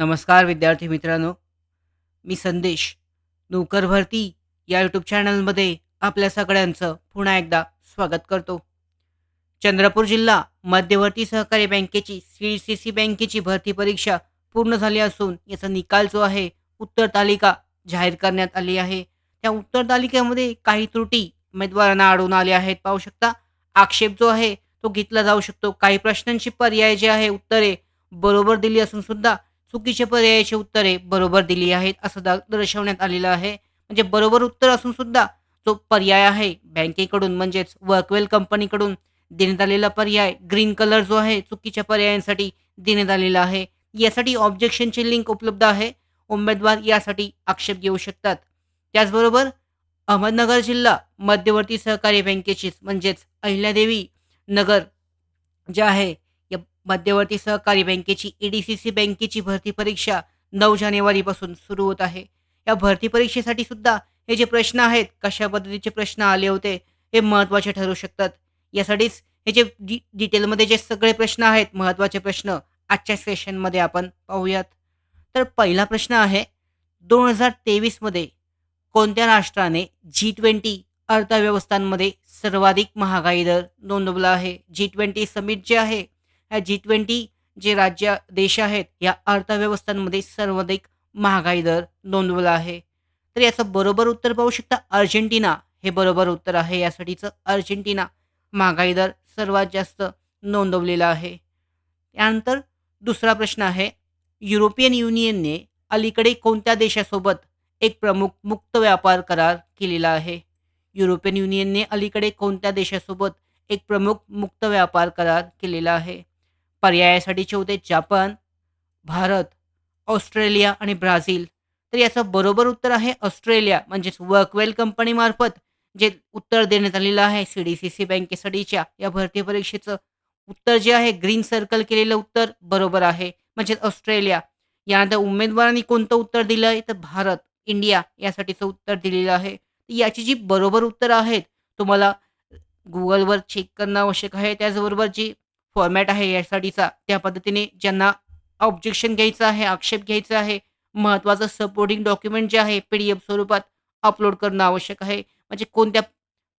नमस्कार विद्यार्थी मित्रांनो. मी संदेश. नोकर भरती या यूट्यूब चॅनलमध्ये आपल्या सगळ्यांचं पुन्हा एकदा स्वागत करतो. चंद्रपूर जिल्हा मध्यवर्ती सहकारी बँकेची सी सी सी बँकेची भरती परीक्षा पूर्ण झाली असून याचा निकाल जो आहे उत्तर तालिका जाहीर करण्यात आली आहे. त्या उत्तर तालिकेमध्ये काही त्रुटी उमेदवारांना आढळून आल्या आहेत. पाहू शकता आक्षेप जो आहे तो घेतला जाऊ शकतो. काही प्रश्नांची पर्याय जे आहे उत्तरे बरोबर दिली असून सुद्धा चुकीचे पर्यायाची उत्तरे बरोबर दिली आहेत असं दा दर्शवण्यात आलेलं आहे. म्हणजे बरोबर उत्तर असून सुद्धा जो पर्याय आहे बँकेकडून म्हणजेच वर्कवेल कंपनीकडून देण्यात आलेला पर्याय ग्रीन कलर जो आहे चुकीच्या पर्यायांसाठी देण्यात आलेला आहे. यासाठी ऑब्जेक्शनची लिंक उपलब्ध आहे. उमेदवार यासाठी आक्षेप घेऊ शकतात. त्याचबरोबर अहमदनगर जिल्हा मध्यवर्ती सहकारी बँकेचीच म्हणजेच अहिल्यादेवी नगर जे आहे मध्यवर्ती सहकारी बँकेची ई डी सी सी बँकेची भरती परीक्षा नऊ जानेवारीपासून सुरू होत आहे. या भरती परीक्षेसाठी सुद्धा हे जे प्रश्न आहेत कशा पद्धतीचे प्रश्न आले होते हे महत्त्वाचे ठरू शकतात. यासाठीच हे जे डि डिटेलमध्ये जे सगळे प्रश्न आहेत महत्त्वाचे प्रश्न आजच्या सेशनमध्ये आपण पाहूयात. तर पहिला प्रश्न आहे दोन हजार तेवीसमध्ये कोणत्या राष्ट्राने जी ट्वेंटी अर्थव्यवस्थांमध्ये सर्वाधिक महागाई दर नोंदवला आहे? जी ट्वेंटी समिट जे आहे ह्या जी ट्वेंटी जे राज्य देश आहेत या अर्थव्यवस्थांमध्ये सर्वाधिक महागाई दर नोंदवला आहे. तर याचं बरोबर उत्तर पाहू शकता अर्जेंटिना. हे बरोबर उत्तर आहे. यासाठीचं अर्जेंटिना महागाई दर सर्वात जास्त नोंदवलेला आहे. त्यानंतर दुसरा प्रश्न आहे युरोपियन युनियनने अलीकडे कोणत्या देशासोबत एक प्रमुख मुक्त व्यापार करार केलेला आहे? युरोपियन युनियनने अलीकडे कोणत्या देशासोबत एक प्रमुख मुक्त व्यापार करार केलेला आहे? पर्यायासाठीचे होते जापान भारत ऑस्ट्रेलिया आणि ब्राझील. तर याचं बरोबर उत्तर आहे ऑस्ट्रेलिया म्हणजेच वर्कवेल कंपनीमार्फत जे उत्तर देण्यात आलेलं आहे सी डी सी सी बँकेसाठीच्या या भरती परीक्षेचं. उत्तर जे आहे ग्रीन सर्कल केलेलं उत्तर बरोबर आहे म्हणजेच ऑस्ट्रेलिया. यानंतर उमेदवारांनी कोणतं उत्तर दिलं आहे तर भारत इंडिया यासाठीचं उत्तर दिलेलं आहे. याची जी बरोबर उत्तरं आहेत तुम्हाला गुगलवर चेक करणं आवश्यक आहे. त्याचबरोबर जी फॉर्मॅट आहे यासाठीचा. त्या पद्धतीने ज्यांना ऑब्जेक्शन घ्यायचं आहे आक्षेप घ्यायचा आहे महत्त्वाचं सपोर्टिंग डॉक्युमेंट जे आहे पी डी एफ स्वरूपात अपलोड करणं आवश्यक आहे. म्हणजे कोणत्या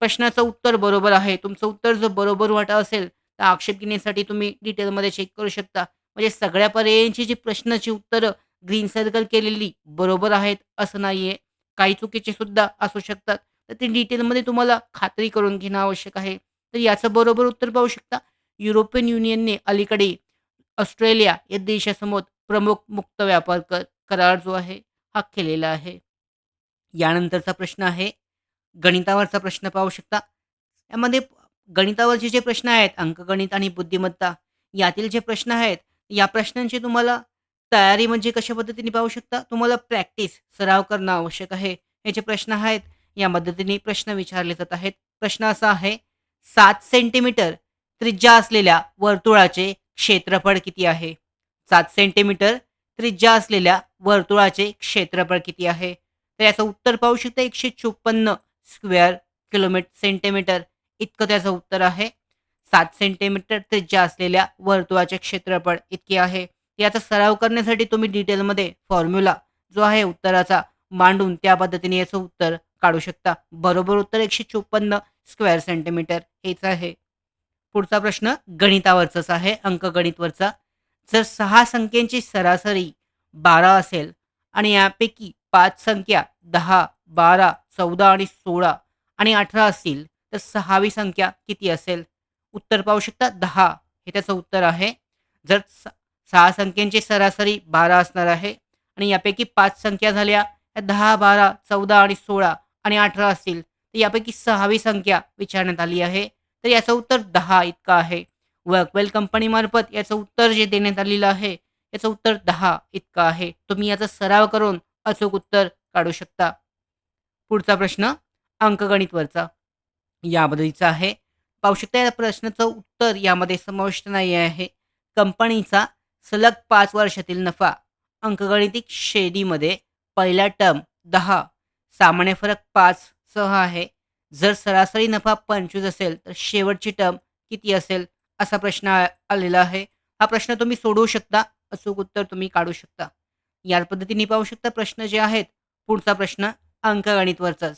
प्रश्नाचं उत्तर बरोबर आहे तुमचं उत्तर जर बरोबर वाटत असेल तर आक्षेप घेण्यासाठी तुम्ही डिटेलमध्ये चेक करू शकता. म्हणजे सगळ्या पर्यायांची जी प्रश्नाची उत्तरं ग्रीन सर्कल केलेली बरोबर आहेत असं नाही आहे काही चुकीचे सुद्धा असू शकतात. तर ते डिटेलमध्ये तुम्हाला खात्री करून घेणं आवश्यक आहे. तर याचं बरोबर उत्तर पाहू शकता. युरोपियन युनियनने अलीकडे ऑस्ट्रेलिया या देशासमोर प्रमुख मुक्त व्यापार कर करार जो आहे हा केलेला आहे. यानंतरचा प्रश्न आहे गणितावरचा प्रश्न पाहू शकता. यामध्ये गणितावरचे जे प्रश्न आहेत अंकगणित आणि बुद्धिमत्ता यातील जे प्रश्न आहेत या प्रश्नांची तुम्हाला तयारी म्हणजे कशा पद्धतीने पाहू शकता? तुम्हाला प्रॅक्टिस सराव करणं आवश्यक आहे. हे जे प्रश्न आहेत या पद्धतीने प्रश्न विचारले जात आहेत. प्रश्न असा आहे सात सेंटीमीटर त्रिज्या असलेल्या वर्तुळाचे क्षेत्रफळ किती आहे? सात सेंटीमीटर त्रिज्या असलेल्या वर्तुळाचे क्षेत्रफळ किती आहे? तर याचं उत्तर पाहू शकता एकशे चोपन्न स्क्वेअर किलोमीटर सेंटीमीटर इतकं त्याचं उत्तर आहे. सात सेंटीमीटर त्रिज्या असलेल्या वर्तुळाचे क्षेत्रफळ इतके आहे. याचा सराव करण्यासाठी तुम्ही डिटेलमध्ये फॉर्म्युला जो आहे उत्तराचा मांडून त्या पद्धतीने याचं उत्तर काढू शकता. बरोबर उत्तर एकशे चोपन्न स्क्वेअर सेंटीमीटर हेच आहे. पुढचा प्रश्न गणितावरचाच आहे अंकगणितवरचा जर सहा संख्यांची सरासरी बारा असेल आणि यापैकी पाच संख्या दहा बारा चौदा आणि सोळा आणि अठरा असतील तर सहावी संख्या किती असेल? उत्तर पाहू शकता दहा. हे त्याचं उत्तर आहे. जर स सहा संख्यांची सरासरी बारा असणार आहे आणि यापैकी पाच संख्या झाल्या दहा बारा चौदा आणि सोळा आणि अठरा असतील तर यापैकी सहावी संख्या विचारण्यात आली आहे. तर याचं उत्तर दहा इतकं आहे. वर्कवेल कंपनीमार्फत याचं उत्तर जे देण्यात आलेलं आहे याचं उत्तर दहा इतकं आहे. तुम्ही याचा सराव करून अचूक उत्तर काढू शकता. पुढचा प्रश्न अंकगणितवरचा. याबद्दलचा आहे. पाहू शकता या प्रश्नाचं उत्तर यामध्ये समाविष्ट नाही आहे. कंपनीचा सलग पाच वर्षातील नफा अंकगणितिक श्रेणीमध्ये पहिला टर्म दहा. सामान्य फरक पाच सह आहे. जर सरासरी नफा पंचवीस असेल तर शेवटची टर्म किती असेल? असा प्रश्न आ- आलेला आहे. हा प्रश्न तुम्ही सोडवू शकता अचूक उत्तर तुम्ही काढू शकता. या पद्धतीने पाहू शकता प्रश्न जे आहेत. पुढचा प्रश्न अंकगणितवरचाच.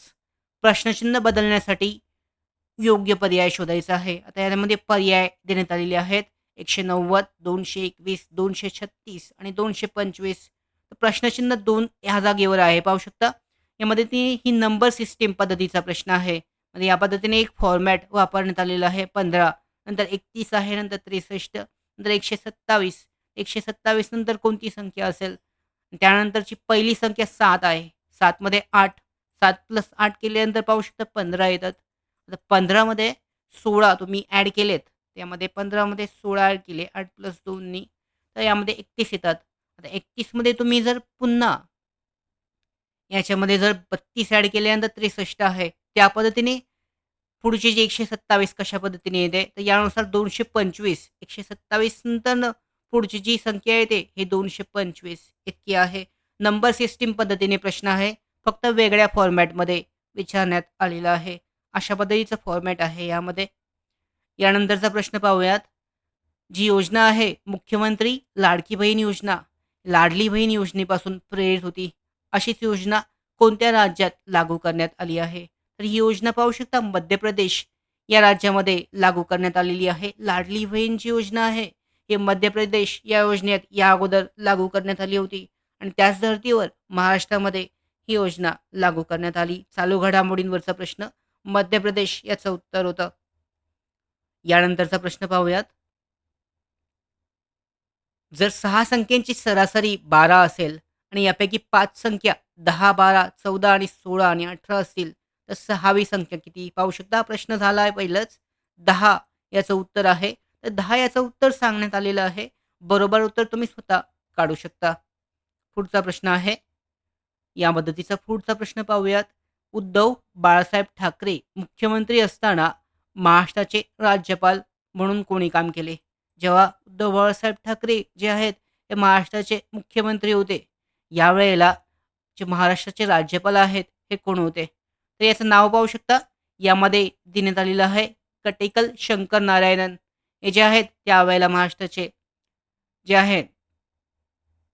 प्रश्नचिन्ह बदलण्यासाठी योग्य पर्याय शोधायचा आहे. आता यामध्ये पर्याय देण्यात आलेले आहेत. एकशे नव्वद दोनशे एकवीस दोनशे छत्तीस आणि दोनशे पंचवीस. प्रश्नचिन्ह दोन ह्या जागेवर आहे. पाहू शकता यामध्ये ती ही नंबर सिस्टीम पद्धतीचा प्रश्न आहे. म्हणजे या पद्धतीने एक फॉर्मॅट वापरण्यात आलेला आहे पंधरा नंतर एकतीस आहे नंतर त्रेसष्ट नंतर एकशे सत्तावीस. एकशे सत्तावीस नंतर कोणती संख्या असेल? त्यानंतरची पहिली संख्या सात आहे. सातमध्ये आठ. सात प्लस आठ केल्यानंतर पाहू शकता पंधरा येतात. आता पंधरामध्ये सोळा तुम्ही ॲड केलेत. त्यामध्ये पंधरामध्ये सोळा ॲड केले आठ प्लस दोननी तर यामध्ये एकतीस येतात. आता एकतीसमध्ये तुम्ही जर पुन्हा याच्यामध्ये जर बत्तीस ॲड केल्यानंतर त्रेसष्ट आहे. त्या पद्धतीने पुढचे जे एकशे सत्तावीस कशा पद्धतीने येते तर यानुसार दोनशे पंचवीस एकशे सत्तावीस नंतर पुढची जी संख्या येते हे दोनशे पंचवीस इतकी आहे. नंबर सिस्टीम पद्धतीने प्रश्न आहे. फक्त वेगळ्या फॉर्मॅटमध्ये विचारण्यात आलेला आहे. अशा पद्धतीचं फॉर्मॅट आहे यामध्ये. यानंतरचा प्रश्न पाहूयात. जी योजना आहे मुख्यमंत्री लाडकी बहीण योजना. लाडली बहीण योजनेपासून प्रेरित होती. अशीच योजना कोणत्या राज्यात लागू करण्यात आली आहे? तर ही योजना पाहू शकता मध्य प्रदेश या राज्यामध्ये लागू करण्यात आलेली आहे. लाडली बहीणची योजना आहे हे मध्य प्रदेश या योजनेत या अगोदर लागू करण्यात आली होती. आणि त्याच धर्तीवर महाराष्ट्रामध्ये ही योजना लागू करण्यात आली. चालू घडामोडींवरचा प्रश्न मध्य प्रदेश याचं उत्तर होतं. यानंतरचा प्रश्न पाहूयात. जर सहा संख्यांची सरासरी बारा असेल आणि यापैकी पाच संख्या दहा बारा चौदा आणि सोळा आणि अठरा असतील तर सहावी संख्या किती? पाहू शकता प्रश्न झाला आहे पहिलंच. दहा याचं उत्तर आहे. तर दहा याचं उत्तर सांगण्यात आलेलं आहे. बरोबर उत्तर तुम्ही स्वतः काढू शकता. पुढचा प्रश्न आहे. या पद्धतीचा पुढचा प्रश्न पाहूयात. उद्धव बाळासाहेब ठाकरे मुख्यमंत्री असताना महाराष्ट्राचे राज्यपाल म्हणून कोणी काम केले? जेव्हा उद्धव बाळासाहेब ठाकरे जे आहेत ते महाराष्ट्राचे मुख्यमंत्री होते. यावेळेला जे महाराष्ट्राचे राज्यपाल आहेत हे कोण होते? तर याचं नाव पाहू शकता. यामध्ये देण्यात आलेलं आहे कटेकल शंकर नारायणन हे जे आहेत त्यावेळेला महाराष्ट्राचे जे आहेत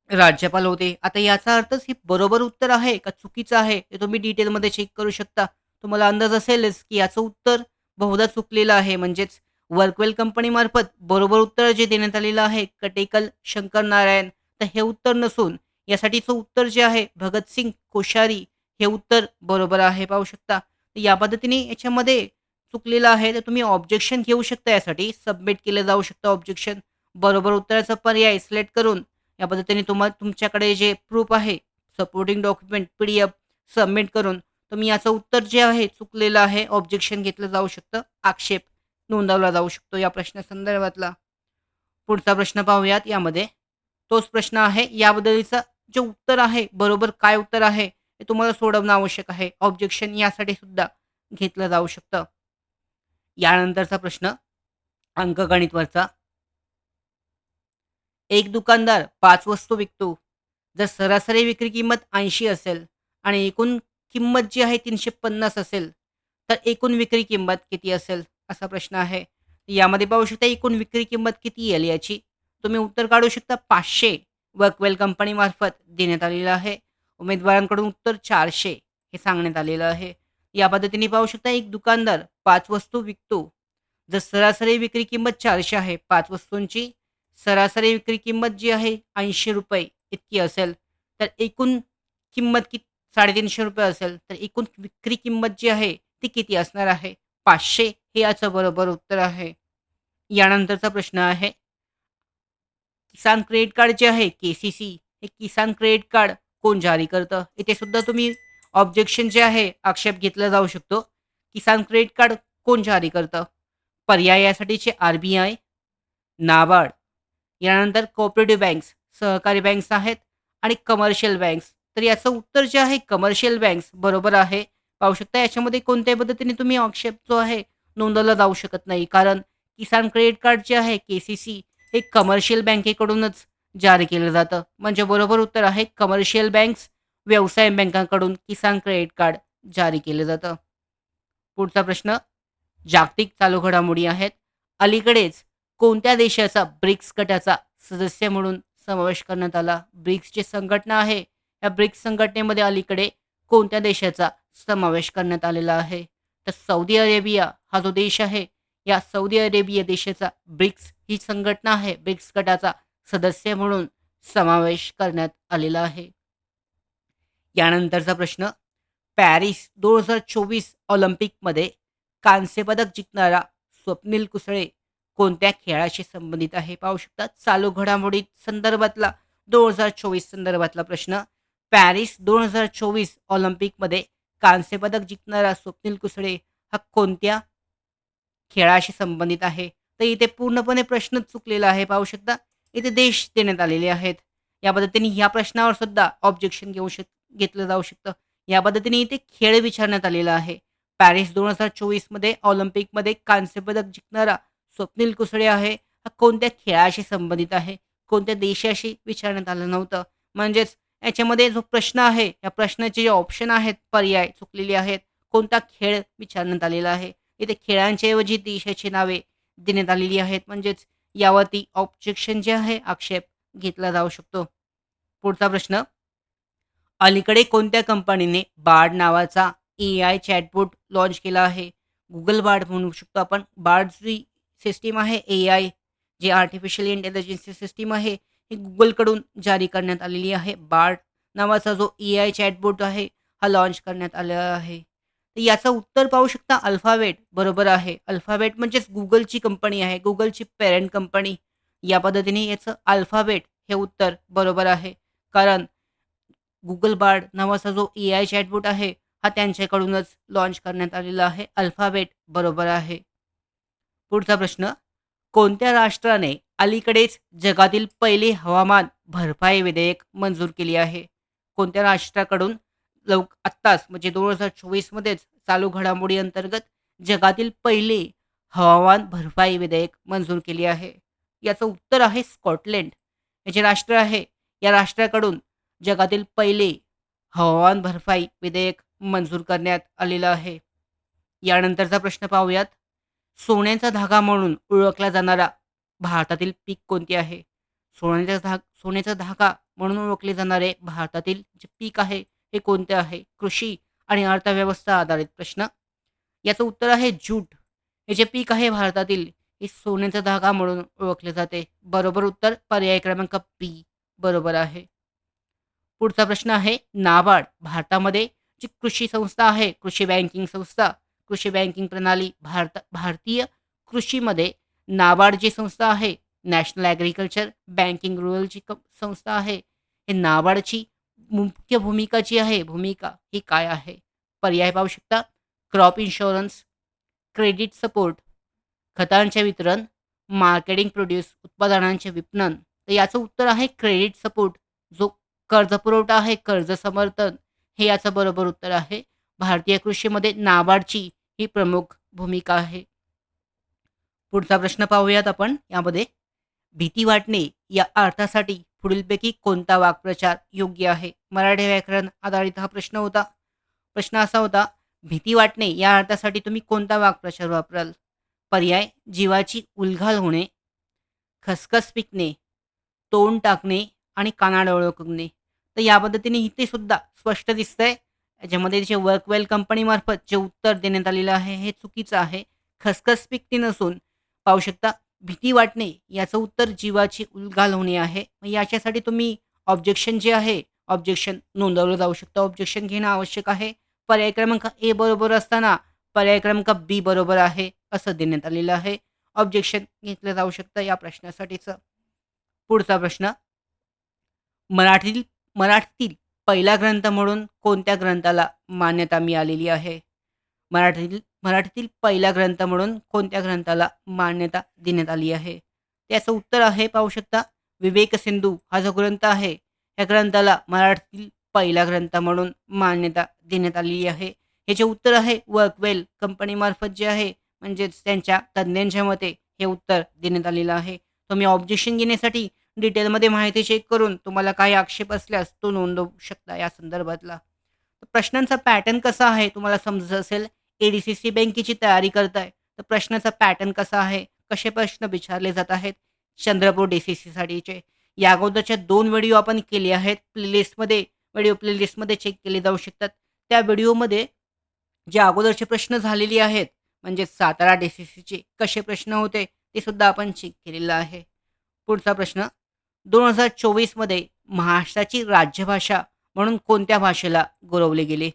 राज्यपाल होते. आता याचा अर्थच हे बरोबर उत्तर आहे का चुकीचं आहे हे तुम्ही डिटेलमध्ये चेक करू शकता. तुम्हाला अंदाज असेलच की याचं उत्तर बहुधा चुकलेलं आहे. म्हणजेच वर्कवेल कंपनीमार्फत बरोबर उत्तर जे देण्यात आलेलं आहे कटेकल शंकर नारायण तर हे उत्तर नसून यासाठीचं उत्तर जे आहे भगतसिंग कोश्यारी हे उत्तर बरोबर आहे पाहू शकता. या पद्धतीने याच्यामध्ये चुकलेलं आहे तर तुम्ही ऑब्जेक्शन घेऊ शकता यासाठी. सबमिट केलं जाऊ शकतं ऑब्जेक्शन बरोबर उत्तराचा पर्याय सिलेक्ट करून या पद्धतीने तुम्हाला तुमच्याकडे जे प्रूफ आहे supporting document P D F submit करून तुम्ही याचं उत्तर जे आहे चुकलेलं आहे ऑब्जेक्शन घेतलं जाऊ शकतं. आक्षेप नोंदवला जाऊ शकतो या प्रश्नासंदर्भातला पुढचा प्रश्न पाहूयात. यामध्ये तोच प्रश्न आहे. याबद्दलचं जे उत्तर आहे बरोबर काय उत्तर आहे हे तुम्हाला सोडवणं आवश्यक आहे. ऑब्जेक्शन यासाठी सुद्धा घेतलं जाऊ शकतं. यानंतरचा प्रश्न अंकगणितवरचा एक दुकानदार पाच वस्तू विकतो. जर सरासरी विक्री किंमत ऐंशी असेल आणि एकूण किंमत जी आहे तीनशे पन्नास असेल तर एकूण विक्री किंमत किती असेल? असा प्रश्न आहे. यामध्ये पाहू शकता एकूण विक्री किंमत किती येईल याची? तुम्ही उत्तर काढू शकता पाचशे. वर्कवेल कंपनीमार्फत देण्यात आलेलं आहे. उमेदवारांकडून उत्तर चारशे हे सांगण्यात आलेलं आहे. या पद्धतीने पाहू शकता एक दुकानदार पाच वस्तू विकतो. जर सरासरी विक्री किंमत चारशे आहे पाच वस्तूंची सरासरी विक्री किंमत जी आहे ऐंशी रुपये इतकी असेल तर एकूण किंमत कि साडेतीनशे रुपये असेल तर एकूण विक्री किंमत जी आहे ती किती असणार आहे? पाचशे हे याचं बरोबर उत्तर आहे. यानंतरचा प्रश्न आहे किसान क्रेडिट कार्ड जे आहे के सी सी हे किसान क्रेडिट कार्ड कोण जारी करतं? इथे सुद्धा तुम्ही ऑब्जेक्शन जे आहे आक्षेप घेतला जाऊ शकतो. किसान क्रेडिट कार्ड कोण जारी करतं? पर्याय यासाठीचे आर बी आय नाबार्ड यानंतर कोऑपरेटिव्ह बँक्स सहकारी बँक्स आहेत आणि कमर्शियल बँक्स तर याचं उत्तर जे आहे कमर्शियल बँक्स बरोबर आहे. पाहू शकता याच्यामध्ये कोणत्याही पद्धतीने तुम्ही आक्षेप जो आहे नोंदवला जाऊ शकत नाही. कारण किसान क्रेडिट कार्ड जे आहे के सी सी हे कमर्शियल बँकेकडूनच जारी केलं जातं. म्हणजे बरोबर उत्तर आहे कमर्शियल बँक्स व्यवसाय बँकांकडून किसान क्रेडिट कार्ड जारी केलं जातं. पुढचा प्रश्न जागतिक चालू घडामोडी आहेत. अलीकडेच कोणत्या देशाचा ब्रिक्स गटाचा सदस्य म्हणून समावेश करण्यात आला? ब्रिक्सची संघटना आहे. या ब्रिक्स संघटनेमध्ये अलीकडे कोणत्या देशाचा समावेश करण्यात आलेला आहे? तर सौदी अरेबिया हा जो देश आहे या सौदी अरेबिया देशाचा ब्रिक्स ही संघटना आहे. ब्रिक्स गटाचा सदस्य म्हणून समावेश करण्यात आलेला आहे. यानंतरचा प्रश्न पॅरिस दोन हजार चोवीस ऑलिम्पिकमध्ये कांस्यपदक जिंकणारा स्वप्नील कुसळे कोणत्या खेळाशी संबंधित आहे? पाहू शकता चालू घडामोडी संदर्भातला दोन हजार चोवीस संदर्भातला प्रश्न पॅरिस दोन हजार चोवीस ऑलिम्पिकमध्ये कांस्यपदक जिंकणारा स्वप्नील कुसळे हा कोणत्या खेळाशी संबंधित आहे. तर इथे पूर्णपणे प्रश्न चुकलेला आहे पाहू शकता. इथे देश देण्यात आलेले आहेत. या पद्धतीने ह्या प्रश्नावर सुद्धा ऑब्जेक्शन घेऊ शक घेतलं जाऊ शकतं. या पद्धतीने इथे खेळ विचारण्यात आलेला आहे. पॅरिस दोन हजार चोवीसमध्ये ऑलिम्पिकमध्ये कांस्यपदक जिंकणारा स्वप्नील कुसळे आहे. हा कोणत्या खेळाशी संबंधित आहे? कोणत्या देशाशी विचारण्यात आलं नव्हतं? म्हणजेच याच्यामध्ये जो प्रश्न आहे या प्रश्नाचे जे ऑप्शन आहेत पर्याय चुकलेले आहेत. कोणता खेळ विचारण्यात आलेला आहे? इथे खेळांच्याऐवजी देशाची नावे देण्यात आलेली आहेत. म्हणजेच यावरती ऑब्जेक्शन जे आहे आक्षेप घेतला जाऊ शकतो. पुढचा प्रश्न. अलीकडे कोणत्या कंपनीने बार्ड नावाचा ए आय चॅटबोट लॉन्च केला आहे? गुगल बार्ड म्हणू शकतो आपण. बार्ड जी सिस्टीम आहे ए आय जी आर्टिफिशियल इंटेलिजन्सची सिस्टीम आहे ही गुगलकडून जारी करण्यात आलेली आहे. बार्ड नावाचा जो ए आय चॅटबोट आहे हा लॉन्च करण्यात आलेला आहे. तर याचं उत्तर पाहू शकता अल्फाबेट बरोबर आहे. अल्फाबेट म्हणजेच गुगलची कंपनी आहे. गुगलची पेरेंट कंपनी. या पद्धतीने याचं अल्फाबेट हे उत्तर बरोबर आहे. कारण गुगल बार्ड नावाचा जो ए आय चॅटबोट आहे हा त्यांच्याकडूनच लॉन्च करण्यात आलेला आहे. अल्फाबेट बरोबर आहे. पुढचा प्रश्न कोणत्या राष्ट्राने अलीकडेच जगातील पहिले हवामान भरपाई विधेयक मंजूर केली आहे? कोणत्या राष्ट्राकडून लवक आत्ताच म्हणजे दोन हजार चोवीसमध्येच चालू घडामोडी अंतर्गत जगातील पहिले हवामान भरपाई विधेयक मंजूर केले आहे. याचं उत्तर आहे स्कॉटलँड. हे जे राष्ट्र आहे या राष्ट्राकडून जगातील पहिले हवामान भरपाई विधेयक मंजूर करण्यात आलेलं आहे. यानंतरचा प्रश्न पाहूयात. सोन्याचा धागा म्हणून ओळखला जाणारा भारतातील पीक कोणते आहे? सोन्याचा धाग सोन्याचा धागा म्हणून ओळखले जाणारे भारतातील जे पीक आहे हे कोणते आहे? कृषी आणि अर्थव्यवस्था आधारित प्रश्न. याचं उत्तर आहे जूट. हे जे पीक आहे भारतातील हे सोन्याचा धागा म्हणून ओळखले जाते. बरोबर उत्तर पर्याय क्रमांक बी बरोबर आहे. पुढचा प्रश्न आहे नाबार्ड भारतामध्ये जी कृषी संस्था आहे कृषी बँकिंग संस्था. कृषी बँकिंग प्रणाली भारत भारतीय कृषीमध्ये नाबार्ड जी संस्था आहे नॅशनल ॲग्रिकल्चर बँकिंग रुरलची क संस्था आहे. हे नाबार्डची मुख्य भूमिका जी आहे भूमिका ही काय आहे? पर्याय पाहू शकता. क्रॉप इन्शुरन्स क्रेडिट सपोर्ट खतांचे वितरण मार्केटिंग प्रोड्यूस उत्पादनांचे विपणन. तर याचं उत्तर आहे क्रेडिट सपोर्ट. जो कर्ज पुरवठा आहे कर्ज समर्थन. हे याचं बरोबर उत्तर आहे. भारतीय कृषीमध्ये नाबार्डची ही प्रमुख भूमिका आहे. पुढचा प्रश्न पाहूयात आपण. यामध्ये भीती वाटणे या अर्थासाठी पुढीलपैकी कोणता वाक्प्रचार योग्य आहे? मराठी व्याकरण आधारित हा प्रश्न होता. प्रश्न असा होता भीती वाटणे या अर्थासाठी तुम्ही कोणता वाक्प्रचार वापराल? पर्याय जीवाची उलघाल होणे खसखस पिकणे तोंड टाकणे आणि कानाड ओळखणे तर या पद्धतीने इथे सुद्धा स्पष्ट दिसतंय. याच्यामध्ये जे वर्कवेल कंपनीमार्फत जे उत्तर देण्यात आलेलं आहे हे चुकीचं आहे. खसखस पिकते नसून पाहू शकता भीती वाटणे याचं उत्तर जीवाची उलघाल होणे आहे. मग याच्यासाठी तुम्ही ऑब्जेक्शन जे आहे ऑब्जेक्शन नोंदवलं जाऊ शकतं. ऑब्जेक्शन घेणं आवश्यक आहे. पर्याय क्रमांक ए बरोबर असताना पर्याय क्रमांक बी बरोबर आहे असं देण्यात आलेलं आहे. ऑब्जेक्शन घेतलं जाऊ शकतं या प्रश्नासाठीचं. पुढचा प्रश्न. मराठीतील मराठीतील पहिला ग्रंथ म्हणून कोणत्या ग्रंथाला मान्यता मिळालेली आहे? मराठीतील मराठीतील पहिला ग्रंथ म्हणून कोणत्या ग्रंथाला मान्यता देण्यात आली आहे? त्याचं उत्तर आहे पाहू शकता विवेक सिंधू हा जो ग्रंथ आहे या ग्रंथाला मराठीतील पहिला ग्रंथ म्हणून मान्यता देण्यात आलेली आहे. हे जे उत्तर आहे वर्कवेल कंपनीमार्फत जे आहे म्हणजेच त्यांच्या तज्ज्ञांच्या मते हे उत्तर देण्यात आलेलं आहे. तुम्ही ऑब्जेक्शन घेण्यासाठी डिटेलमध्ये माहिती चेक करून तुम्हाला काही आक्षेप असल्यास तो नोंदवू शकता या संदर्भातला. प्रश्नांचा पॅटर्न कसा आहे तुम्हाला समजत असेल? ए डी सी सी बँकेची तयारी करताय. तर प्रश्नाचा पॅटर्न कसा आहे? कसे प्रश्न विचारले जात आहेत? चंद्रपूर डी सी सीसाठीचे या अगोदरच्या दोन व्हिडिओ आपण केले आहेत. प्लेलिस्टमध्ये व्हिडिओ प्लेलिस्टमध्ये चेक केले जाऊ शकतात. त्या व्हिडिओमध्ये जे अगोदरचे प्रश्न झालेले आहेत म्हणजे सातारा डी सी सीचे कसे प्रश्न होते ते सुद्धा आपण चेक केलेलं आहे. पुढचा प्रश्न दोन हजार चोवीसमध्ये महाराष्ट्राची राज्यभाषा म्हणून कोणत्या भाषेला गौरवले गेले?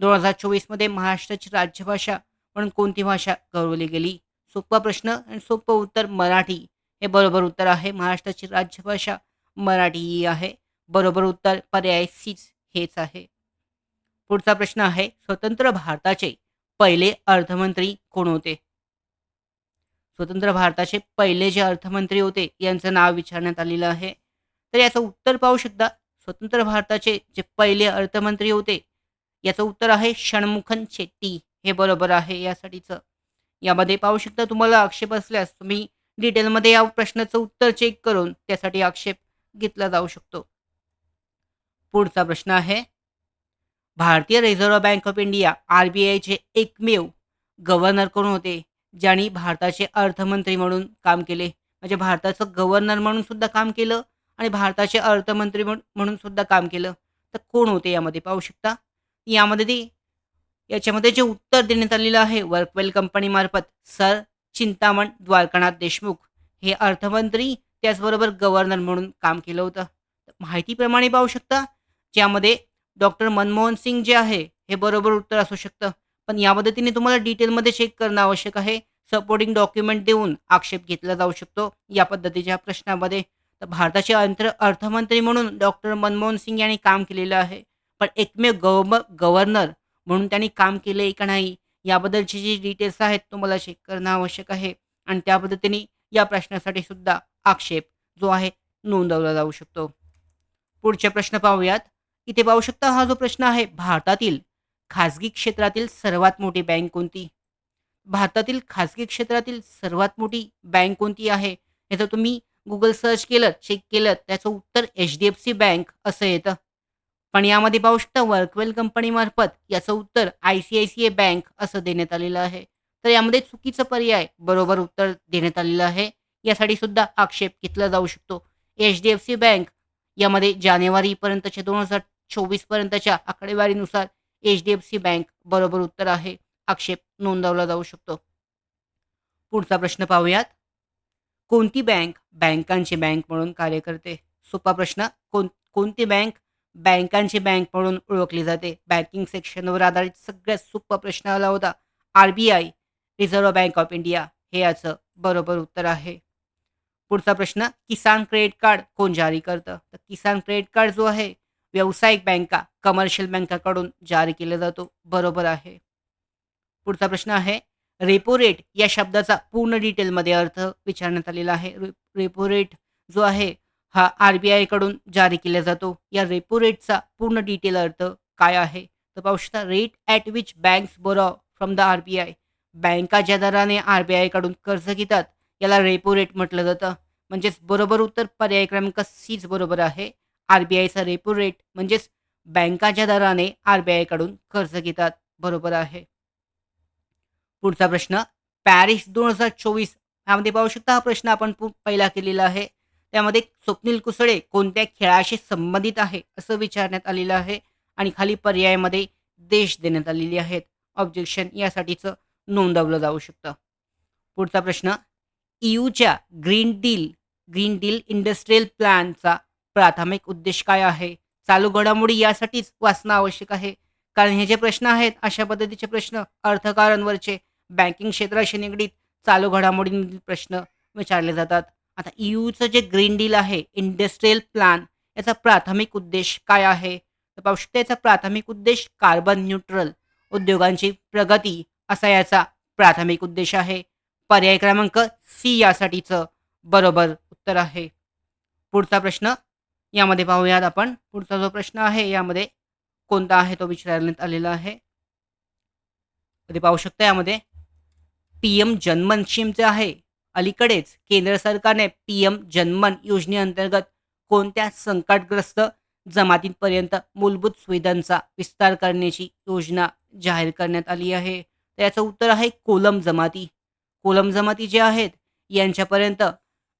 दोन हजार चोवीसमध्ये महाराष्ट्राची राज्यभाषा म्हणून कोणती भाषा गौरवली गेली? सोपा प्रश्न आणि सोपं उत्तर मराठी. हे बरोबर उत्तर आहे. महाराष्ट्राची राज्यभाषा मराठी ही आहे. बरोबर उत्तर पर्याय सीच हेच आहे. पुढचा प्रश्न आहे स्वतंत्र भारताचे पहिले अर्थमंत्री कोण होते? स्वतंत्र भारताचे पहिले जे अर्थमंत्री होते यांचं नाव विचारण्यात आलेलं आहे. तर याचं उत्तर पाहू शकता. स्वतंत्र भारताचे जे पहिले अर्थमंत्री होते याचं उत्तर आहे षण्मुखन शेट्टी. हे बरोबर आहे यासाठीचं. यामध्ये पाहू शकता तुम्हाला आक्षेप असल्यास तुम्ही डिटेलमध्ये या प्रश्नाचं उत्तर चेक करून त्यासाठी आक्षेप घेतला जाऊ शकतो. पुढचा प्रश्न आहे भारतीय reserve bank of India R B आयचे एकमेव गव्हर्नर कोण होते? ज्यांनी भारताचे अर्थमंत्री म्हणून काम केले. म्हणजे भारताचं गव्हर्नर म्हणून सुद्धा काम केलं आणि भारताचे अर्थमंत्री म्हणून सुद्धा काम केलं. तर कोण होते यामध्ये पाहू शकता? यामध्ये दे. याच्यामध्ये जे उत्तर देण्यात आलेलं आहे वर्कवेल कंपनीमार्फत सर चिंतामण द्वारकानाथ देशमुख. हे अर्थमंत्री त्याचबरोबर गव्हर्नर म्हणून काम केलं होतं. माहितीप्रमाणे पाहू शकता ज्यामध्ये डॉक्टर मनमोहन सिंग जे आहे हे बरोबर उत्तर असू शकतं. पण या पद्धतीने तुम्हाला डिटेलमध्ये चेक करणं आवश्यक आहे. सपोर्टिंग डॉक्युमेंट देऊन आक्षेप घेतला जाऊ शकतो या पद्धतीच्या प्रश्नामध्ये. तर भारताचे अंतर अर्थमंत्री म्हणून डॉक्टर मनमोहन सिंग यांनी काम केलेलं आहे. पण एकमेव गव गव्हर्नर म्हणून त्यांनी काम केलं आहे का नाही याबद्दलची जी डिटेल्स आहेत तो मला चेक करणं आवश्यक आहे. आणि त्या पद्धतीने या प्रश्नासाठी सुद्धा आक्षेप जो आहे नोंदवला जाऊ शकतो. पुढचे प्रश्न पाहूयात. इथे पाहू शकता हा जो प्रश्न आहे भारतातील खाजगी क्षेत्रातील सर्वात मोठी बँक कोणती? भारतातील खाजगी क्षेत्रातील सर्वात मोठी बँक कोणती आहे? हे जर तुम्ही गुगल सर्च केलं चेक केलं त्याचं उत्तर H D F C bank असं येतं. पण यामध्ये पाहू शकता वर्कवेल कंपनीमार्फत याचं उत्तर I C I C I bank असं देण्यात आलेलं आहे. तर यामध्ये चुकीचं पर्याय बरोबर उत्तर देण्यात आलेलं आहे. यासाठी सुद्धा आक्षेप घेतला जाऊ शकतो. H D F C bank यामध्ये जानेवारीपर्यंतच्या दोन हजार चोवीसपर्यंतच्या आकडेवारीनुसार H D F C bank बरोबर उत्तर आहे आक्षेप नोंदवला जाऊ शकतो. पुढचा प्रश्न पाहूयात. कोणती बँक बँकांची बँक म्हणून कार्य करते? सोपा प्रश्न कोण कोणती बँक बँकांची बँक म्हणून ओळखली जाते. बँकिंग सेक्शनवर आधारित सगळ्यात सोपा प्रश्न आला होता. R B I reserve bank of India हे याचं बरोबर उत्तर आहे. पुढचा प्रश्न किसान क्रेडिट कार्ड कोण जारी करतं? तर किसान क्रेडिट कार्ड जो आहे व्यावसायिक बँका कमर्शियल बँकाकडून जारी केला जातो. बरोबर आहे. पुढचा प्रश्न आहे रेपो रेट या शब्दाचा पूर्ण डिटेलमध्ये अर्थ विचारण्यात आलेला आहे. रेपो रेट जो आहे हा आर बी आयकडून जारी केला जातो. या रेपो रेटचा पूर्ण डिटेल अर्थ काय आहे? तर पाहू शकता rate at which banks borrow from the R B I बँका ज्या दराने आर बी आयकडून कर्ज घेतात याला रेपो रेट म्हटलं जातं. म्हणजेच बरोबर उत्तर पर्याय क्रमांक सीच बरोबर आहे. आर बी आयचा रेपो रेट म्हणजेच बँकाच्या दराने आर बी आयकडून कर्ज घेतात बरोबर आहे. पुढचा प्रश्न पॅरिस दोन हजार चोवीस. ह्यामध्ये पाहू शकता हा प्रश्न आपण पहिला केलेला आहे. त्यामध्ये स्वप्नील कुसळे कोणत्या खेळाशी संबंधित आहे असं विचारण्यात आलेलं आहे आणि खाली पर्यायामध्ये देश देण्यात आलेले आहेत. ऑब्जेक्शन यासाठीचं नोंदवलं जाऊ शकतं. पुढचा प्रश्न ईयूच्या green deal green deal industrial प्लॅनचा प्राथमिक उद्देश काय आहे? चालू घडामोडी यासाठीच वाचणं आवश्यक आहे. कारण हे जे प्रश्न आहेत अशा पद्धतीचे प्रश्न अर्थकारांवरचे बँकिंग क्षेत्राशी निगडीत चालू घडामोडींमधील प्रश्न विचारले जातात. आता ईयूचं जे ग्रीन डील आहे इंडस्ट्रीयल प्लॅन याचा प्राथमिक उद्देश काय आहे? तर पाहू शकता याचा प्राथमिक उद्देश कार्बन न्यूट्रल उद्योगांची प्रगती असा याचा प्राथमिक उद्देश आहे. पर्याय क्रमांक सी यासाठीचं बरोबर उत्तर आहे. पुढचा प्रश्न यामध्ये पाहूयात आपण. पुढचा जो प्रश्न आहे यामध्ये कोणता आहे तो विचारण्यात आलेला आहे? कधी पाहू शकता यामध्ये? पी एम जनमन जे आहे अलीकडेच केंद्र सरकारने पी एम जनमन योजनेअंतर्गत कोणत्या संकटग्रस्त जमातींपर्यंत मूलभूत सुविधांचा विस्तार करण्याची योजना जाहीर करण्यात आली आहे? तर याचं उत्तर आहे कोलम जमाती. कोलम जमाती जे आहेत यांच्यापर्यंत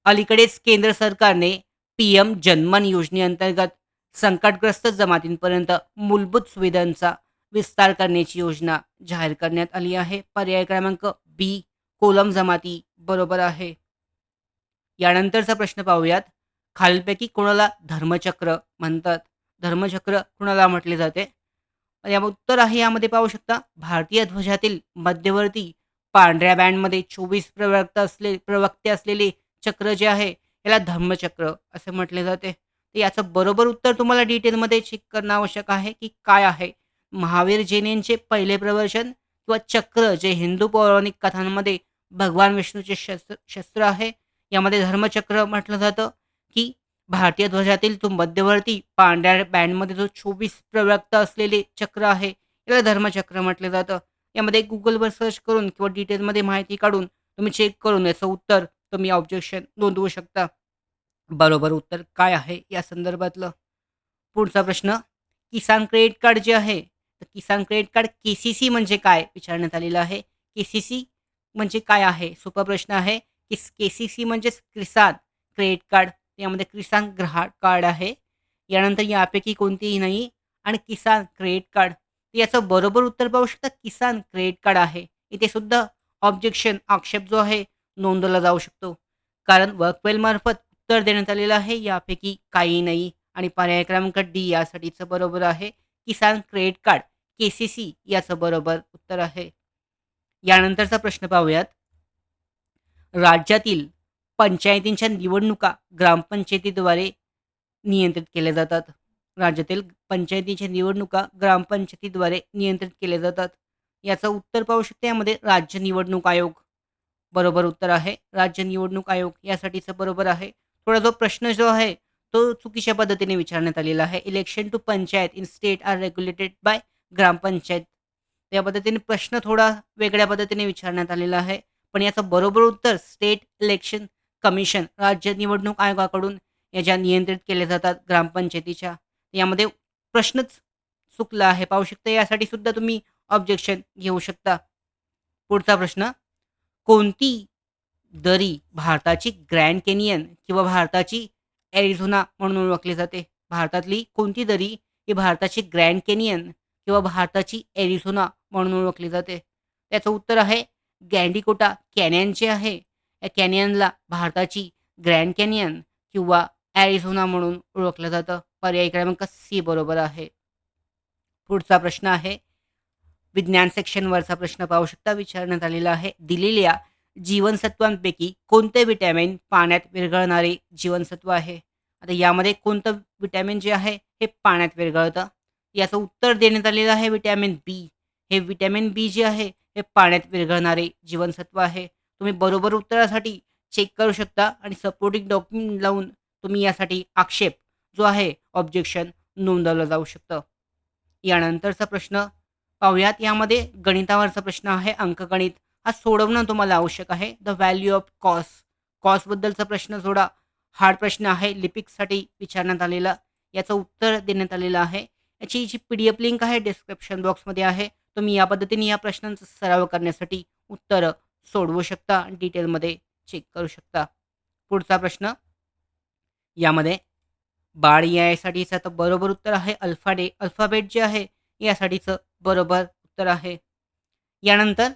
अलीकडेच केंद्र सरकारने पी एम जनमन योजनेअंतर्गत संकटग्रस्त जमातींपर्यंत मूलभूत सुविधांचा विस्तार करण्याची योजना जाहीर करण्यात आली आहे. पर्याय क्रमांक बी कोलम जमाती बरोबर आहे. यानंतरचा प्रश्न पाहूयात. खालपैकी कोणाला धर्मचक्र म्हणतात? धर्मचक्र कुणाला म्हटले जाते? या उत्तर आहे यामध्ये पाहू शकता. भारतीय ध्वजातील मध्यवर्ती पांढऱ्या बँडमध्ये चोवीस प्रवक्ता असले प्रवक्ते असलेले चक्र जे आहे याला धर्मचक्र असे म्हटले जाते. तर याचं बरोबर उत्तर तुम्हाला डिटेलमध्ये चेक करणं आवश्यक आहे की काय आहे. महावीर जैनींचे पहिले प्रवचन किंवा चक्र जे हिंदू पौराणिक कथांमध्ये भगवान विष्णूचे शस्त्र शस्त्र आहे यामध्ये धर्मचक्र म्हटलं जातं की भारतीय ध्वजातील तो मध्यवर्ती पांढऱ्या बँडमध्ये जो चोवीस प्रवक्त असलेले चक्र आहे याला धर्मचक्र म्हटलं जातं. यामध्ये गुगलवर सर्च करून किंवा डिटेलमध्ये माहिती काढून तुम्ही चेक करून याचं उत्तर तुम्ही ऑब्जेक्शन नोंदवू शकता. बरोबर उत्तर काय आहे या संदर्भातलं? पुढचा प्रश्न किसान क्रेडिट कार्ड जे आहे तर Kisan credit card K C C म्हणजे काय विचारण्यात आलेलं आहे? के सी सी म्हणजे काय आहे? सोपा प्रश्न आहे. की के सी सी म्हणजेच किसान क्रेडिट कार्ड. यामध्ये किसान ग्राहक कार्ड आहे. यानंतर यापैकी कोणतीही नाही. आणि किसान क्रेडिट कार्ड. तर याचं बरोबर उत्तर पाहू शकता किसान क्रेडिट कार्ड आहे. इथे सुद्धा ऑब्जेक्शन आक्षेप जो आहे नोंदवला जाऊ शकतो. कारण वर्कवेलमार्फत उत्तर देण्यात आलेलं आहे. यापैकी काही नाही. आणि पर्याय क्रमांक डी यासाठीचं बरोबर आहे. Kisan credit card K C C याचं बरोबर उत्तर आहे. यानंतरचा प्रश्न पाहूयात. राज्यातील पंचायतींच्या निवडणुका ग्रामपंचायतीद्वारे नियंत्रित केल्या जातात. राज्यातील पंचायतीच्या निवडणुका ग्रामपंचायतीद्वारे नियंत्रित केल्या जातात. याचं उत्तर पाहू शकते यामध्ये राज्य निवडणूक आयोग. बरोबर उत्तर आहे. राज्य निवडणूक आयोग यासाठीचं बरोबर आहे. थोडा जो प्रश्न जो आहे तो चुकीच्या पद्धतीने विचारण्यात आलेला आहे. Election to panchayat in state are regulated by gram panchayat त्या पद्धतीने प्रश्न थोडा वेगळ्या पद्धतीने विचारण्यात आलेला आहे. पण याचं बरोबर उत्तर स्टेट इलेक्शन कमिशन राज्य निवडणूक आयोगाकडून या ज्या नियंत्रित केल्या जातात ग्रामपंचायतीच्या यामध्ये प्रश्नच चुकला आहे. पाहू शकता यासाठी सुद्धा तुम्ही ऑब्जेक्शन घेऊ शकता. पुढचा प्रश्न कोणती दरी भारताची ग्रँड केनियन किंवा भारताची ॲरिझोना म्हणून ओळखली जाते. भारतातली कोणती दरी ही भारताची ग्रँड कॅनियन किंवा भारताची एरिझोना म्हणून ओळखली जाते. त्याचं उत्तर आहे गँडिकोटा कॅनियनचे आहे या कॅनियनला भारताची ग्रँड कॅनियन किंवा ॲरिझोना म्हणून ओळखलं जातं. पर्याय क्रमांक सी बरोबर आहे. पुढचा प्रश्न आहे विज्ञान सेक्शनवरचा प्रश्न पाहू शकता. विचारण्यात आलेला आहे दिलेल्या जीवनसत्वांपैकी कोणते विटॅमिन पाण्यात विरघळणारे जीवनसत्व आहे? आता यामध्ये कोणतं विटॅमिन जे आहे हे पाण्यात विरघळतं? याचं उत्तर देण्यात आलेलं आहे विटॅमिन बी हे विटॅमिन बी जे आहे हे पाण्यात विरघळणारे जीवनसत्व आहे. तुम्ही बरोबर उत्तरासाठी चेक करू शकता आणि सपोर्टिंग डॉक्युमेंट लावून तुम्ही यासाठी आक्षेप जो आहे ऑब्जेक्शन नोंदवलं जाऊ शकतं. यानंतरचा प्रश्न पाहूयात. यामध्ये गणितावरचा प्रश्न आहे अंकगणित. हा सोडवणं तुम्हाला आवश्यक आहे. द व्हॅल्यू ऑफ कॉस कॉसबद्दलचा प्रश्न थोडा हार्ड प्रश्न आहे. लिपिकसाठी विचारण्यात आलेला. याचं उत्तर देण्यात आलेलं आहे. याची जी पी डी एफ लिंक आहे डिस्क्रिप्शन बॉक्समध्ये आहे. तुम्ही या पद्धतीने या प्रश्नांचा सराव करण्यासाठी उत्तरं सोडवू शकता. डिटेलमध्ये चेक करू शकता. पुढचा प्रश्न. यामध्ये बाळ यासाठीचं तर बरोबर उत्तर आहे. अल्फाडे अल्फाबेट जे आहे यासाठीचं बरोबर उत्तर आहे. यानंतर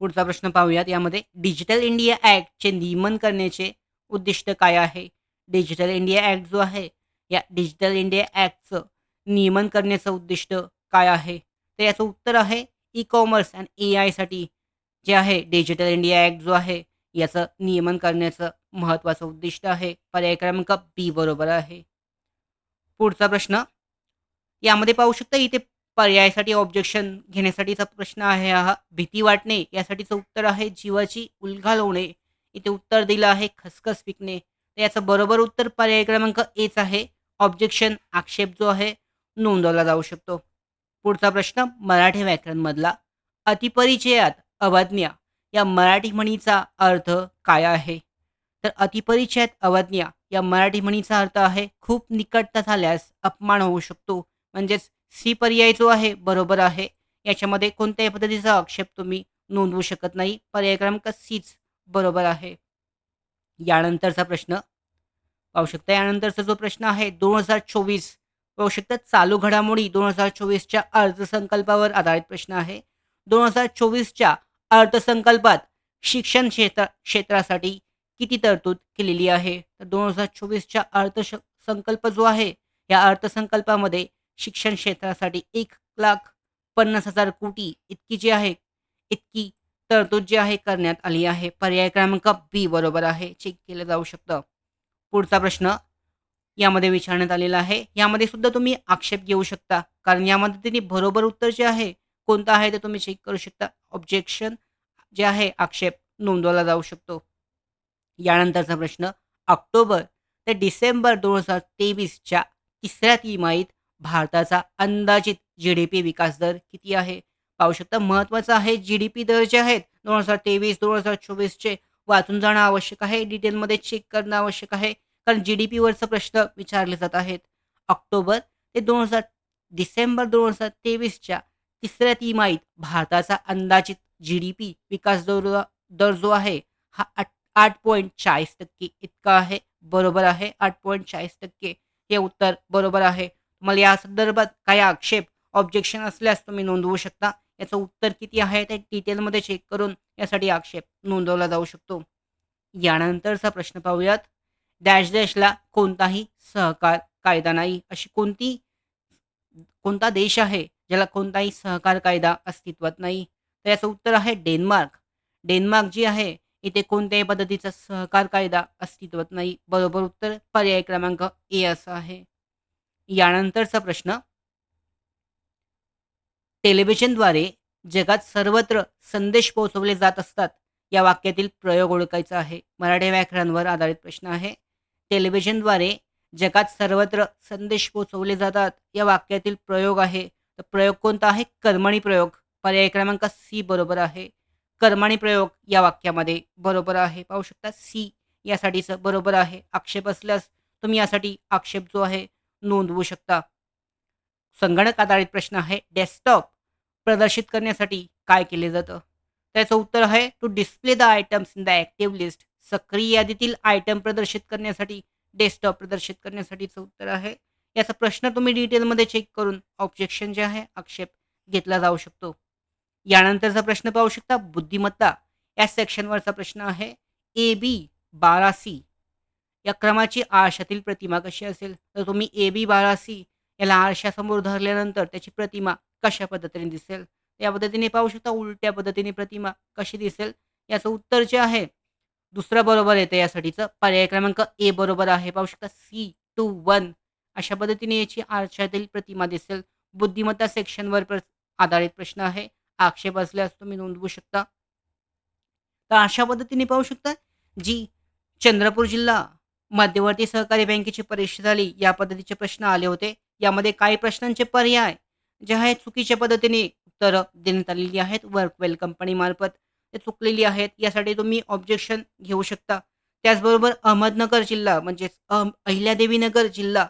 पुढचा प्रश्न पाहूयात. यामध्ये डिजिटल इंडिया ॲक्टचे नियमन करण्याचे उद्दिष्ट काय आहे? डिजिटल इंडिया ॲक्ट जो आहे या डिजिटल इंडिया ॲक्टचं नियमन करण्याचं उद्दिष्ट काय आहे? तर याचं उत्तर आहे ई कॉमर्स अँड ए आयसाठी जे आहे डिजिटल इंडिया ॲक्ट जो आहे याचं नियमन करण्याचं महत्त्वाचं उद्दिष्ट आहे. पर्याय क्रमांक बी बरोबर आहे. पुढचा प्रश्न यामध्ये पाहू शकता इथे पर्यायासाठी ऑब्जेक्शन घेण्यासाठीचा प्रश्न आहे. हा भीती वाटणे यासाठीचं उत्तर आहे जीवाची उलघाल होणे. इथे उत्तर दिलं आहे खसखस विकणे तर याचं बरोबर उत्तर पर्याय क्रमांक एच आहे. ऑब्जेक्शन आक्षेप जो आहे नोंदवला जाऊ शकतो. पुढचा प्रश्न मराठी व्याकरणमधला. अतिपरिचयात अवज्ञा या मराठी म्हणीचा अर्थ काय आहे? तर अतिपरिचयात अवज्ञा या मराठी म्हणीचा अर्थ आहे खूप निकटता झाल्यास अपमान होऊ शकतो. म्हणजेच सी पर्याय जो आहे बरोबर आहे. याच्यामध्ये कोणत्याही पद्धतीचा आक्षेप तुम्ही नोंदवू शकत नाही. पर्याय क्रमांक सीच बरोबर आहे. यानंतरचा प्रश्न. पाहू शकता यानंतरचा जो प्रश्न आहे दोन हजार चोवीस. पाहू शकता चालू घडामोडी दोन हजार चोवीसच्या अर्थसंकल्पावर आधारित प्रश्न आहे. दोन हजार चोवीसच्या अर्थसंकल्पात शिक्षण क्षेत्र क्षेत्रासाठी किती तरतूद केलेली आहे? तर दोन हजार चोवीसच्या अर्थसंकल्प जो आहे या अर्थसंकल्पामध्ये शिक्षण क्षेत्रासाठी एक लाख पन्नास हजार कोटी इतकी जी आहे इतकी तरतूद जी आहे करण्यात आली आहे. पर्याय क्रमांक बी बरोबर आहे चेक केलं जाऊ शकतं. पुढचा प्रश्न यामध्ये विचारण्यात आलेला आहे. यामध्ये सुद्धा तुम्ही आक्षेप घेऊ शकता कारण यामध्ये त्यांनी बरोबर उत्तर जे आहे कोणतं आहे ते तुम्ही चेक करू शकता. ऑब्जेक्शन जे आहे आक्षेप नोंदवला जाऊ शकतो. यानंतरचा प्रश्न ऑक्टोबर ते डिसेंबर दोन हजार तेवीसच्या तिसऱ्या तिमाहीत भारताचा अंदाजित जी डी पी विकास दर किती आहे? पाहू शकता महत्त्वाचं आहे जी डी पी दर जे आहेत दोन हजार तेवीस दोन हजार चोवीसचे वाचून जाणं आवश्यक आहे. डिटेलमध्ये चेक करणं आवश्यक आहे. कारण जी डी पीवरचा प्रश्न विचारले जात आहेत. ऑक्टोबर ते दोन हजार डिसेंबर दोन हजार तेवीसच्या तिसऱ्या तिमाहीत भारताचा अंदाजित जी डी पी विकास दर दर जो आहे हा आठ आठ पॉईंट चाळीस टक्के इतका आहे. बरोबर आहे आठ पॉईंट चाळीस टक्के हे उत्तर बरोबर आहे. तुम्हाला या संदर्भात काही आक्षेप ऑब्जेक्शन असल्यास तुम्ही नोंदवू शकता. याचं उत्तर किती आहे ते डिटेलमध्ये चेक करून यासाठी आक्षेप नोंदवला जाऊ शकतो. यानंतरचा प्रश्न पाहूयात. डॅश डॅशला कोणताही सहकार कायदा नाही. अशी कोणती कोणता देश आहे ज्याला कोणताही सहकार कायदा अस्तित्वात नाही? तर याचं उत्तर आहे डेन्मार्क. डेन्मार्क जी आहे इथे कोणत्याही पद्धतीचा सहकार कायदा अस्तित्वात नाही. बरोबर उत्तर पर्याय क्रमांक ए असं आहे. यानंतरचा प्रश्न. टेलिव्हिजनद्वारे जगात सर्वत्र संदेश पोहोचवले जात असतात. या वाक्यातील प्रयोग ओळखायचा आहे. मराठी व्याकरणावर आधारित प्रश्न आहे. टेलिव्हिजनद्वारे जगात सर्वत्र संदेश पोहोचवले जातात. या वाक्यातील प्रयोग आहे. तर प्रयोग कोणता आहे? कर्मणी प्रयोग. पर्याय क्रमांक सी बरोबर आहे. कर्मणी प्रयोग या वाक्यामध्ये बरोबर आहे. पाहू शकता सी यासाठीचं बरोबर आहे. आक्षेप असल्यास तुम्ही यासाठी आक्षेप जो आहे नोंदवू शकता. संगणक आधारित प्रश्न आहे डेस्कटॉप प्रदर्शित करण्यासाठी काय केले जातं? त्याचं उत्तर आहे to display the items in the active list सक्रिय यादीतील आयटम प्रदर्शित करण्यासाठी डेस्कटॉप प्रदर्शित करण्यासाठीचं उत्तर आहे. याचा प्रश्न तुम्ही डिटेलमध्ये चेक करून ऑब्जेक्शन जे आहे आक्षेप घेतला जाऊ शकतो. यानंतरचा प्रश्न पाहू शकता बुद्धिमत्ता. या सेक्शनवरचा प्रश्न आहे ए बी बारा सी या क्रमाची आरशातील प्रतिमा कशी असेल? तर तुम्ही ए बी बारा सी याला आरशासमोर धरल्यानंतर त्याची प्रतिमा कशा पद्धतीने दिसेल? या पद्धतीने पाहू शकता उलट्या पद्धतीने प्रतिमा कशी दिसेल? याचं उत्तर जे आहे दुसरं बरोबर येतं यासाठीचं. पर्याय क्रमांक ए बरोबर आहे. पाहू शकता सी टू वन. अशा पद्धतीने याची आरशातील प्रतिमा दिसेल. बुद्धिमत्ता सेक्शनवर प्र आधारित प्रश्न आहे. आक्षेप असल्यास तुम्ही नोंदवू शकता. तर अशा पद्धतीने पाहू शकता जी चंद्रपूर जिल्हा मध्यवर्ती सहकारी बँकेची परीक्षा झाली या पद्धतीचे प्रश्न आले होते. यामध्ये काही प्रश्नांचे पर्याय जे आहेत चुकीच्या पद्धतीने उत्तरं देण्यात आलेली आहेत. वर्कवेल कंपनीमार्फत ते चुकलेली आहेत. यासाठी तुम्ही ऑब्जेक्शन घेऊ शकता. त्याचबरोबर अहमदनगर जिल्हा म्हणजेच अहम अहिल्यादेवीनगर जिल्हा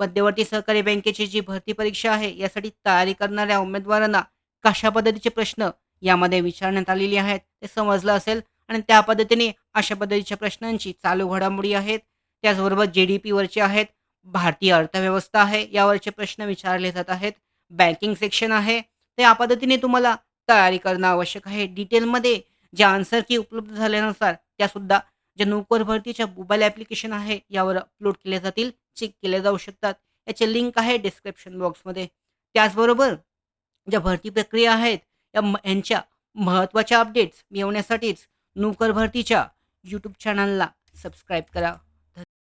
मध्यवर्ती सहकारी बँकेची जी भरती परीक्षा आहे यासाठी तयारी करणाऱ्या उमेदवारांना कशा पद्धतीचे प्रश्न यामध्ये विचारण्यात आलेले आहेत ते समजलं असेल. आणि त्या पद्धतीने अशा पद्धतीच्या प्रश्नांची चालू घडामोडी आहेत. त्याचबरोबर जे डी पीवरचे आहेत भारतीय अर्थव्यवस्था आहे यावरचे प्रश्न विचारले जात आहेत बँकिंग सेक्शन आहे. तर या पद्धतीने तुम्हाला तयारी करणं आवश्यक आहे. डिटेलमध्ये ज्या आन्सर की उपलब्ध झाल्यानुसार त्यासुद्धा ज्या नोकर भरतीच्या मोबाईल ॲप्लिकेशन आहे यावर अपलोड केले जातील चेक केले जाऊ शकतात. याचे लिंक आहे डिस्क्रिप्शन बॉक्समध्ये त्याचबरोबर ज्या भरती प्रक्रिया आहेत या म यांच्या महत्त्वाच्या अपडेट्स मिळवण्यासाठीच नोकर भरतीच्या यूट्यूब चॅनलला सबस्क्राईब करा.